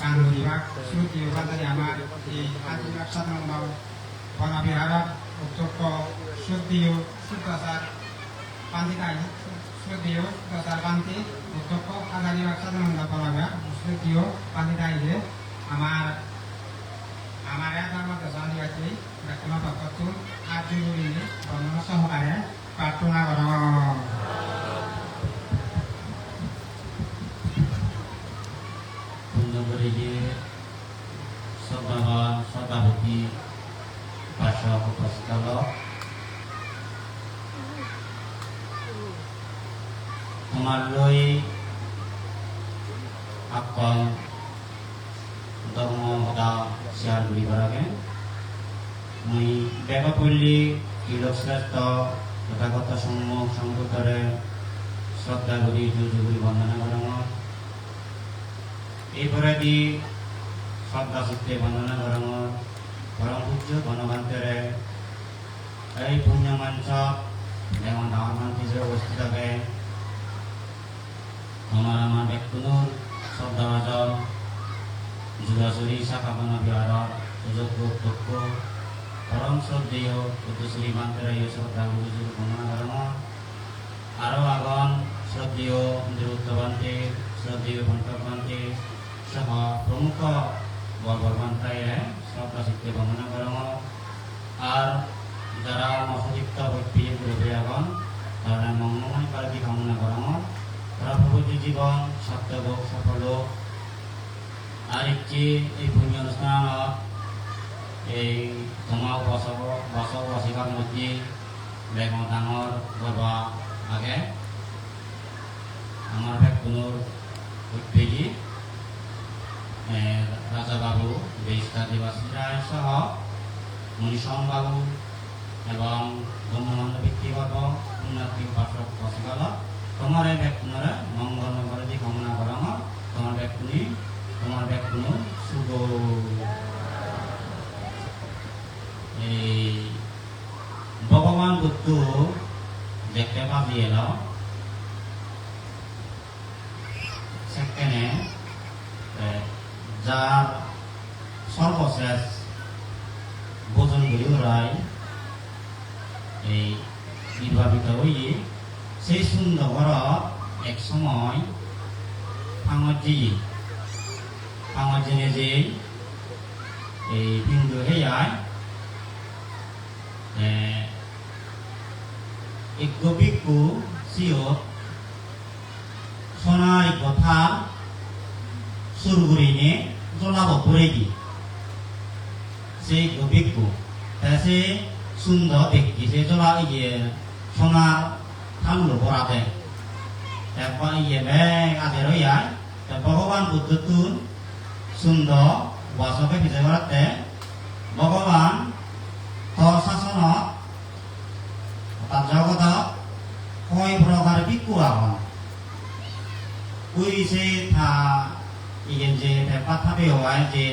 বাংলাবিভাগ শ্রুতি উপাদানে আমার আমার এটার মধ্যে জানিবাসী ব্যক্তিগত পক্ষত আজ জরুরি বর্ণনা সহকারে, প্রার্থনা করা। তোমালৈ আপন ধৰ্ম সদা শ্বেয়াৰ কৰিব লাগে মই বেগপল্লী তথাগত শ্ৰদ্ধা কৰি জুজু কৰি বন্দনা কৰোঁ এইপৰেদি শ্ৰদ্ধা চিত্তে বন্দনা কৰোঁ পৰম পূজ্য গণবান্তেৰে এই পুণ্য মঞ্চত ডাঙৰ থাকে। আমার আমার ব্যক্তিনুর শ্রদ্ধাভাজন জুরাজুরি শাখাবন বিহার, সুযোগ্য অধ্যক্ষ পরম শ্রদ্ধেয় উদ্দেশ্যী মান্তেরাই শ্রদ্ধা গুরুজুর বন্দনা করেন আরও আগন শ্রদ্ধেয় নিরুদ্ধবান্তে শ্রদ্ধেয় কণ্ঠবান্তে সহ প্রমুখ, বর্বরবান্তায় শ্রদ্ধা চিত্তে বন্দনা করেন আর যারা মহযুক্ত ব্যক্তি গুরুবে আগন তারা মঙ্গলময় পার্টি কামনা করেন প্রভুজি জীবন সত্যভোগ সফল হোক। আর একটি এই পুণ্য অনুষ্ঠানত এই তোমা বছৰ বছৰ বছিকাৰ মধ্যে বেগৰ ডাঙৰ গৰ্বা আগে আমাৰ বেগখনৰ উদ্বেগী রাজা বাবু বেস্তা দিবাসী রায় সহ মনীষম বাবু এবং ব্রহ্মানন্দ ব্যক্তিগত উন্নতি উপাসক বসিকালক তোমার ব্যক্তিরা মঙ্গল করে যে কামনা করা হয় তোমার ব্যক্তি তোমার ব্যক্তি শুভ। এই ভগবান বুদ্ধ দেখতে পাবি এলো। সেখানে যার সর্বশেষ করি ওরাই এই নির্বাপিত হইয়ে সেই সুন্দর এক সময় ফাঙজি ফাঙজিনে যে এই বিন্দু হেয়ায় এক গবিকু সিয়ত সোনার কথা সুরগুরিনে জ্বলাব পড়ে দি সেই গবিকু তা সে সুন্দর ব্যক্তি, সে জ্বলা ইয়ে সোনার থামলো পড়াতে তারপর ইয়ে ব্যাগ আছে রইয়ায় তা ভগবান বুদ্ধ তুন সুন্দর বাসকে বিজয় করাতে ভগবান থর শাসন তার জগত কয় প্রকার বিকু আহন উইসে থা ইয়ে যে পাথা বেওয়ায় যে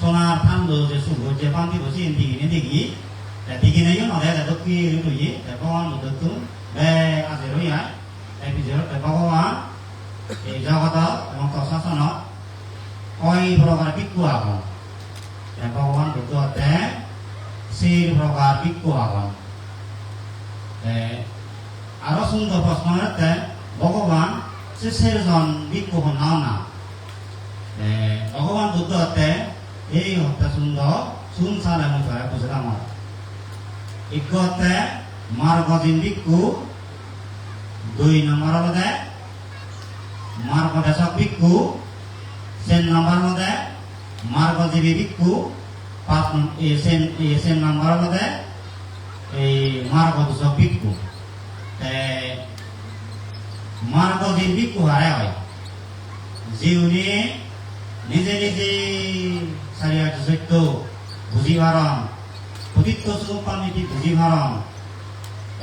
সোনার থামলো যে সুগো যে পান্তি বসে দিগিনে দিগি দিগিনে নদে দক্ষি রুই ভগবান বুদ্ধ তুন বে আছে রইয়ায় এই ভিতৰত ভগৱান এই জগতত এবং প্ৰশাসনত কয় প্ৰকাৰ বিকু আগন ভগৱান বুদ্ধতে চিৰ প্ৰকাৰ বিকু আগন আৰু সুন্দৰ প্ৰশ্নতে ভগৱান সে সেরজন বিকু নাও না ভগৱান বুদ্ধতে এই হত্যা সুন্দর শুন সালে মুখে বুঝলাম ইগতে মার্গদিন বিকু দুই নম্বর মধ্যে মার্গ দেশক ভিক্ষু সেন নম্বর মধ্যে মার্গজীবী ভিক্ষু পাঁচ সেন সেন নম্বর মধ্যে এই মার্গ দূষক ভিক্ষু মার্গজীবী ভিক্ষু হারে হয়। যিনি নিজে নিজে চাৰিয়াৰ সত্য বুজি পাৰণ পবিত্ৰ বুজি পাৰণ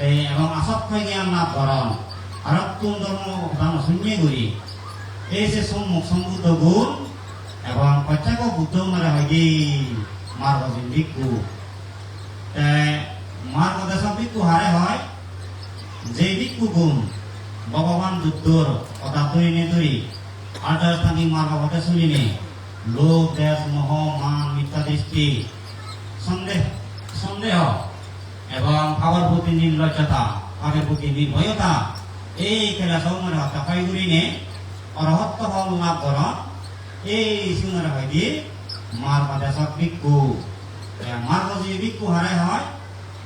এই এবং আসক্ষ জ্ঞান লাভ করণ ধর্ম দান শূন্য করি। এই যে সম্মুখ সম্বুদ্ধ গুণ এবং প্রত্যেক বুদ্ধ মারা হয় কি মার্গ ভিক্ষু মার্গ দেশ ভিক্ষু হারে হয়, যে ভিক্ষু গুণ ভগবান বুদ্ধর কথা তৈরি ধরি আর্যস্থানিক মার্গ হতে শুনিনি লোভ দেশ, মোহ, মান, মিথ্যা, দৃষ্টি, সন্দেহ সন্দেহ এবং ভাবের প্রতি নির্লজ্জতা ভাবের প্রতি নির্ভয়তা, এই খেলা সৌমনে হত্যা পাইগুলিনে অরহত্ব ফল লাভ কর এই সিংহরা হয়দি মার্গ দেশক ভিক্ষু। এ মার্গ যদি ভিক্ষু হারাই হয়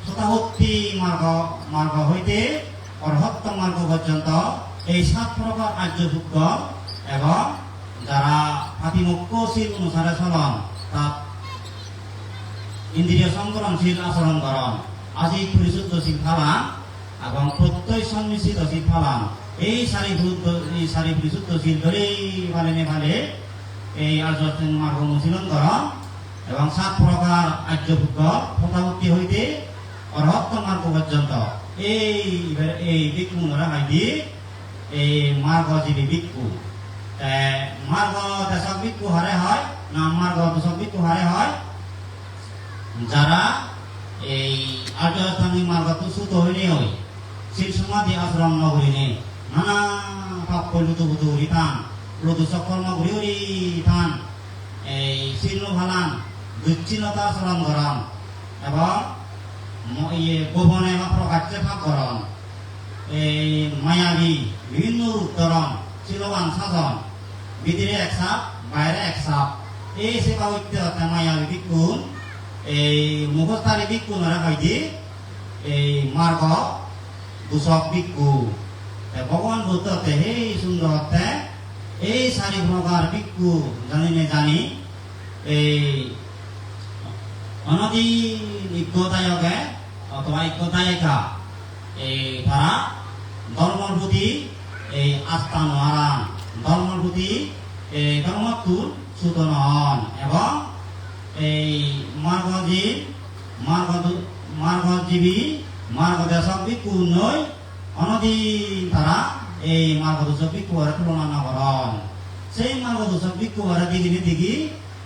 শতাহত্তি মার্গ মার্গ হইতে অরহত্ত মার্গ পর্যন্ত এই সাত প্রকার আর্য যুক্ত এবং যারা পাতিমুক্যশীল অনুসারে চলন, তাত ইন্দ্রিয় সংকরণশীল আচরণ করণ আজি পরিশুদ্ধশীল ফালান এবং প্রত্যয় সন্মিশ্রিতশীল ফালান এই সারি সারি পরিশুদ্ধশীল ধরেই ফালে নে ফালে এই আর্য মার্গ অনুশীলন করণ এবং সাত প্রকার আর্য ভুক্ত প্রথাবর্তী হইতে অরহত্ত মার্গ পর্যন্ত এই এই ভিক্ষু মনোরা মাইদি এই মার্গজীবী ভিক্ষু এ, মার্গ দেশক ভিক্ষু হারে হয় না মার্গ দেশক ভিক্ষু হারে হয়। যারা এই আর্যস্থানিক মার্গত সুত হইলে হই শিল সমাধি আশ্রম নগরীনে নানা পাপ কৈলুত বুধু হরিথান লুতু সকর্ম ঘুরি হরি থান এই শীর্ণ ভালান বিচ্ছিন্নতা আচরণ করন এবং ইয়ে গোপনে বা প্রকাশ্যে ভাব করন, এই মায়াবী বিভিন্ন রূপ শিলবান সাধন ভিতরে এক সাপ, বাইরে এক সাপ, এই সেবা ঐক্য মায়াবী বিক্ষুণ এই মুখস্থানী ভিক্ষু নরা কইদি এই মার্গ দুশক ভিক্ষু ভগবান বুদ্ধতে সেই সুন্দরতে এই চাৰি প্ৰকাৰ ভিক্ষু জানি নে জানি? এই অনদি ইজ্ঞতায়কে অথবা ইজ্ঞতায়িকা এই তারা ধর্মর প্রতি এই আস্থা নহারান ধর্মর প্রতি এই ধর্মতুর সুতন হন। এবং এই মার্গজীব মার্গ মার্গজীবী মার্গদেশক ভিক্ষু নই অনদিন তারা এই ভিক্ষু হারে তুলনা না করন। সেই ভিক্ষু হারে দিগিনি দিগি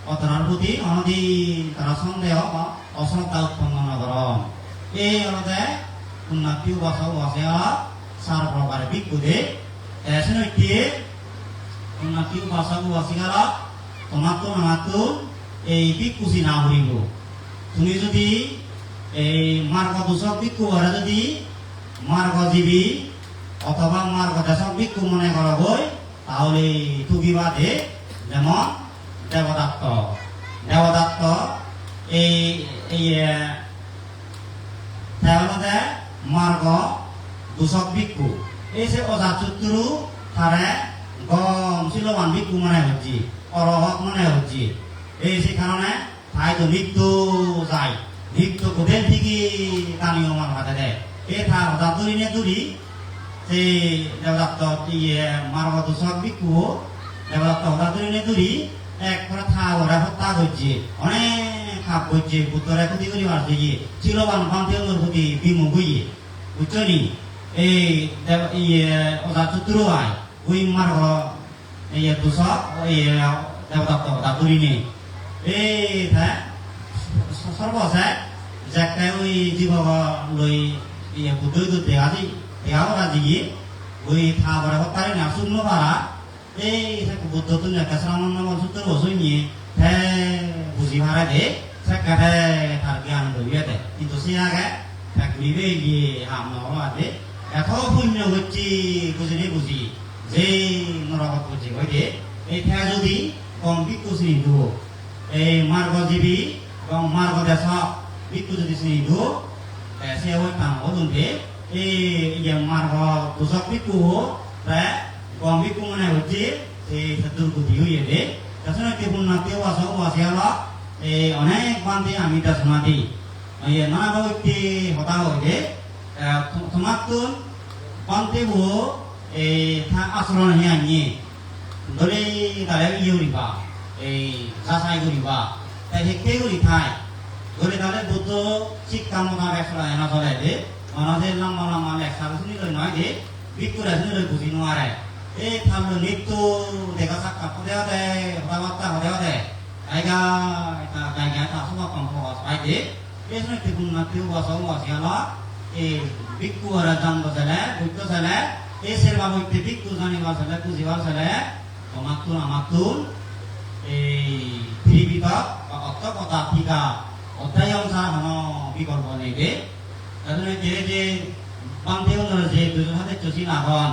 অতরার প্রতি অনদিন তারা সন্দেহ বা অশ্রদ্ধা উৎপন্ন না করন। এই অনুদে উন্নতি বাসা বাসে সার প্রকার ভিক্ষুদে এসে নইতে উন্নতি বাসা বাসিগারা তোমার তো আমার তো এই ভিক্ষুসি না হইব। তুমি যদি এই মার্গ দোষক ভিক্ষু হারে যদি মার্গজীবী অথবা মার্গ দেশক ভিক্ষু মনে করা বই, তাহলে তুগিবাদে যেমন দেবদত্ত। দেবদত্ত এই এই তাহলে মার্গ দোষক ভিক্ষু। এই যে অজাচুত্রু তারে গম শিলবান ভিক্ষু মনে হচ্ছে অরহক মনে হচ্ছে। এই সে কারণে তাই তো মৃত্যু যায়। মৃত্যু গোটের দিকে টানিও আমার হাতে দেয়। এ থা হঠাৎ দূরি নে দূরি। সে দেবদত্ত ইয়ে মার্গ দোষক ভিক্ষু দেবদত্ত হঠাৎ দূরি নে দূরি। এক করে থা ওরা হত্যা করছে। অনেক খাপ করছে পুত্রে ক্ষতি করি মারছে গিয়ে। শিলবান পান্থে প্রতি বিমুখ হইয়ে। বুঝছনি এই ইয়ে ওদা চতুরু আয় ওই মার্গ ইয়ে দোষক ইয়ে দেবদত্ত হঠাৎ দূরি নে সর্বশেষ, যাকে ওই জীবক লই ইয়ে বুদ্ধই তো দেখা যাই দেখাও রাজি ওই থা বড় হতারে না। শুনল পারা এই বুদ্ধ তো একটা শ্রামণ নাম সূত্র বসই নিয়ে হে বুঝি মারা দে সেখানে তার জ্ঞান ধরিয়ে দেয় কিন্তু সে আগে ঘুরিবে গিয়ে হাম নহল আদে এত পুণ্য হচ্ছি বুঝিনি বুঝি যে নরকত বুঝি দে এই যদি কম বিকু চিনি এই মার্গজীবী এবং মার্গ দেশ বিকু যদি চিনি সে ওই কাম হদুনতে এই ইয়ে মার্গ দোষক বিকু প্রায় কম বিকু মানে হচ্ছে এই দুর্গতি হইয়ে দে তাছাড়া কি উন্নতি ওয়াস ওয়াসে হলো এই অনেক বান্ধে আমি তা সমাধি ইয়ে নানা ব্যক্তি হতা হইতে তোমার তো বান্ধে বো এই আচরণ হিয়া নিয়ে। ধরে তাহলে ইয়ে করিবা এই যাচাই করিবা তাই সেই করি ঠাই। ধরে তাহলে বুদ্ধ শিক্ষা মনা ব্যবসা এনা চলে দে অনাদের লাম্বা লাম্বা লেখা শুনি লই নয় দে বিকুরা শুনি লই বুঝি নোয়ারে এই থামলো নিত্য দেখা সাক্ষা হতে হতে হতাবার্তা হতে হতে আইগা, এটা গাইগা তা সব কম হওয়া পাই দে। এই সময় ত্রিপুণ নাতিও বাসা বাসি হলো এই বিকু আর জান বসালে বুদ্ধ সালে এই সেরবা বইতে বিকু জানিবা সালে বুঝিবা সালে অমাতুন, আমাতুন। এই পৃথিবীতক বা অত্যকতা টিকা অধ্যায়ংসা হন বিকল্প নেবে তাহলে যে যে যে দুজন হাতে চুচি নাগন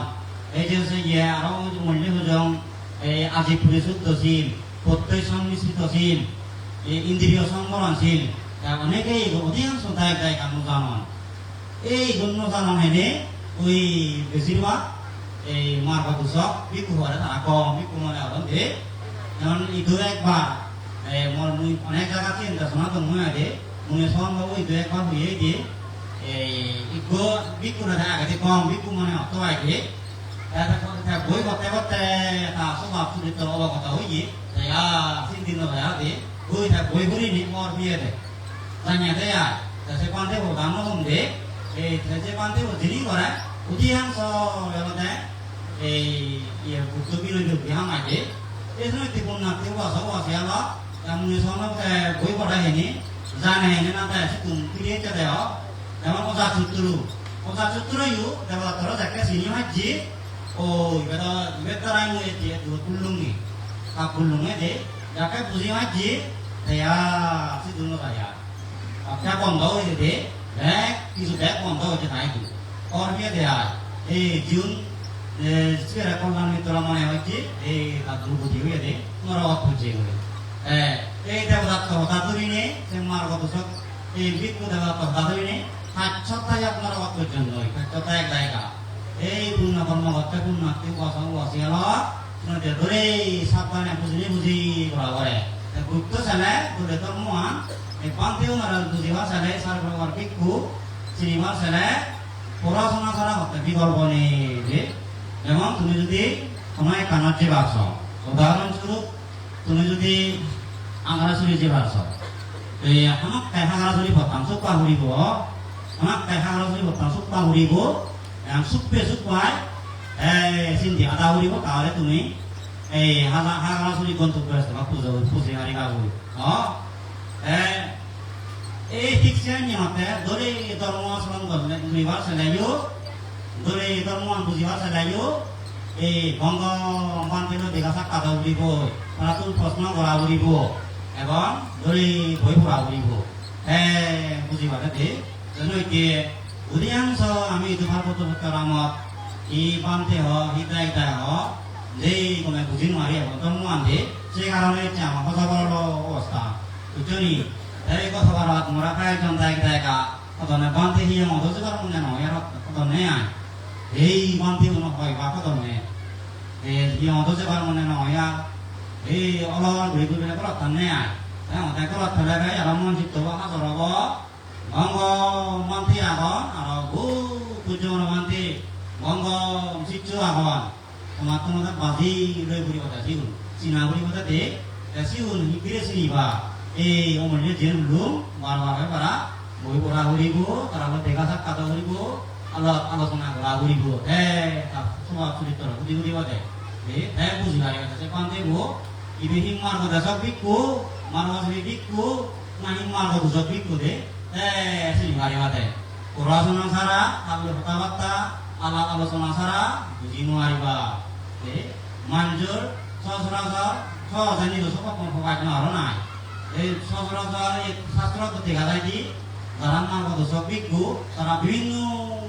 এই যে হচ্ছে ইয়ে আরও মূল্য হুজং এই আজি পরিশুদ্ধশীল প্রত্যয় সংমিশ্রিতশীল এই ইন্দ্রিয় সংবরণশীল অনেকেই অধিকাংশ দায় দায় কাম জানন। এই গণ্য জানন হেনে ওই বেশিরভাগ এই মার্গ দূষক বিকু হরে তারা কম বিকু মনে হন যে যেমন ইদু একবার এই মোর মুই অনেক জায়গা চিন্তা শোনা তো মুই আগে, মুই সন বাবু ইদু একবার হয়ে দিয়ে এই ইগো বিকু না আগে কম বিকু মনে অত আগে বই করতে করতে তা স্বভাব চরিত্র অবগত হইয়ে তাইয়া সিন্দিন ভাইয়া দে বই তা বই করি নি, মোর বিয়ে দে। জানিয়া দে আর সে পান্তে ও গান দে এই যে পান্তে ও জিনি করে অধিকাংশ এলাকাতে এই ইয়ে বুদ্ধ বিরোধী বিহাম আগে এই সময় ত্রিপুণ না ত্রিপুরা সব আছে আলো তেমন সনকে বই পড়া হেনি জানে হেনি না তাই তুমি ফিরিয়ে চলে যেমন ওজা চুত্তুরু ওজা চুত্তুরু ইউ দেবলা তোর যাকে সিনি মাঝি ও ইবেদা ইবেদারাই মুয়ে দিয়ে দু কুল্লুঙ্গি কা কুল্লুঙ্গে দে যাকে বুঝি মাঝি দেয়া সি দুনো দায়া আপনা বন্ধ হয়ে দে দেখ কিছু দেখ বন্ধ হয়েছে তাই 예, 건강 미토라만에 왔지, 에, 나 누구지, 왜 돼? 너라 왔지, 에, 에, 대보다 또 다들이네, 정말 거기서, 에, 믿고 대보다 또 다들이네, 다 첫타야 너라 왔을 정도, 다 첫타야 나이가, 에, 군나 건너 왔다, 군나 뛰고 와서 와서 열어, 그런데 노래 사건에 무슨 무지 뭐라 그래, 국도 전에 노래 또뭐한 পান্তেওনারা বুঝি ভাষা নেই সার্ভার ভিক্ষু চিনি ভাষা নেই পড়াশোনা ছাড়া হতে বিকল্প নেই যে যেমন তুমি যদি সময় কানার যে বাস উদাহরণস্বরূপ, তুমি যদি আঙারাচুরি যে বাস এই আমাক কাই হাঙারাচুরি ভতাম চুপ পাহৰিব আমাক কাই হাঙারাচুরি ভতাম চুপ পাহৰিব চুপে চুপাই এই চিন্তি আদা উৰিব তাহলে তুমি এই হাজা হাঙারাচুরি গন্তব্য আছে বা পুজো পুজি গাবৰি অ? এই ঠিকছে নিহতে দৰে ধৰ্ম আচৰণ কৰিলে বুজিবা চেলাইও দৰে ধৰ্ম বুজিবা চেলাইও এই বংগ মানপিন দেখা কাদা উৰিব তাৰাতো প্ৰশ্ন কৰা উৰিব এবং দৰে বৈ ফুৰা উৰিব হে বুজিবা দে যেন এতিয়া অধিকাংশ আমি দুভাৰ ৰামত ই পান্তে হওক হিতাই হিতাই হওক যেই কোনে বুজি নোৱাৰি ধৰ্ম আন্ধে সেই কাৰণে এতিয়া আমাৰ সজাগৰ অৱস্থা বুজনি এই কথা বাৰত হিয়ে এই বান্তি মনে হয় বা কদনে এই হিয়ে মতো যে পারব না ইয়া এই অলর ঘুরি ঘুরি করে তানে আয় হ্যাঁ ওটাই করে ফেলে গাই আর মন চিত্ত বা হাজর হব। ভঙ্গ বান্তি আগন আর গু পুজোর বান্তি ভঙ্গ চিত্র আগন তোমার তোমাদের বাজি রয়ে ঘুরি কথা সিগুন চিনা ঘুরি কথা দে। সিগুন হিপিরে চিনিবা। এই অমরকে জেন লুম বারবার পারা বই পড়া হরিব তারপর দেখা সাক্ষাৎ হরিব আলো আলোচনা করা হরিব হে স্বভাব চরিত্র বুঝি বুঝি বাদে হে বুঝি হারি আছে পান্তে গো ইবে হিম মার কথা সব বিকু মার মাসরি বিকু না হিম মার কথা সব বিকু দে। হে সিনি হারি বাদে পড়াশোনা ছাড়া তাহলে কথাবার্তা আলাপ আলোচনা ছাড়া বুঝি নোৱাৰিবা। মানজোর সচরাচর সহজে নিজ সব প্রকাশ নহর নাই। এই সচরাচর এই শাস্ত্র তো দেখা যায় যে যারা নাম কত সব বিজ্ঞ তারা বিভিন্ন আর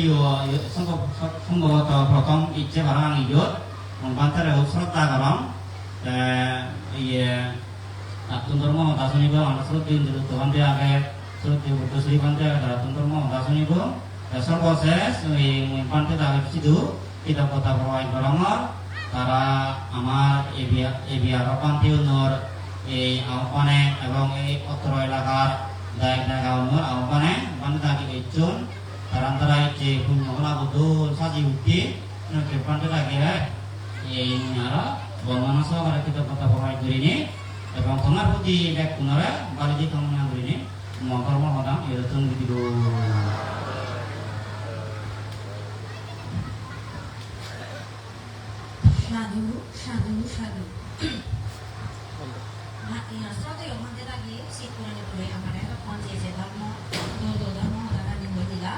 ইও সম্ভবত প্রথম ইচ্ছে বারাং ইও পান্তারে শ্রদ্ধা গরম ইয়ে রাতন ধর্ম দাসনি গো আমরা দিল তোহান্তে আগে সুরত দিও বুদ্ধ শ্রী পান্তে রাতন ধর্ম দাসনি গো সর্বশেষ ওই পান্তে দাগি সিধু কিতাব কথা প্রভাব গরমর তারা আমার এবিআর পান্তিউনর এই আহ্বানে এবং এই অত্র এলাকার দায়ক দায়গাউনর আহ্বানে বান্দাকি ইচ্ছুন তারান্তরা ইচ্ছে পুণ্য হলা বুদ্ধ সাজি উঠি পান্তে লাগে এই আর বন্দনা সহকারে কৃতজ্ঞতা প্রকাশ করিনি এবং তোমার প্রতি এক পুনরায় বালিদি কামনা করিনি মঙ্গল মহদাম এরকম দিব সাধু সাধু সাধু না, শ্রদ্ধেয় মধ্যে লাগিয়ে শীত কোরআনে পড়ে আমার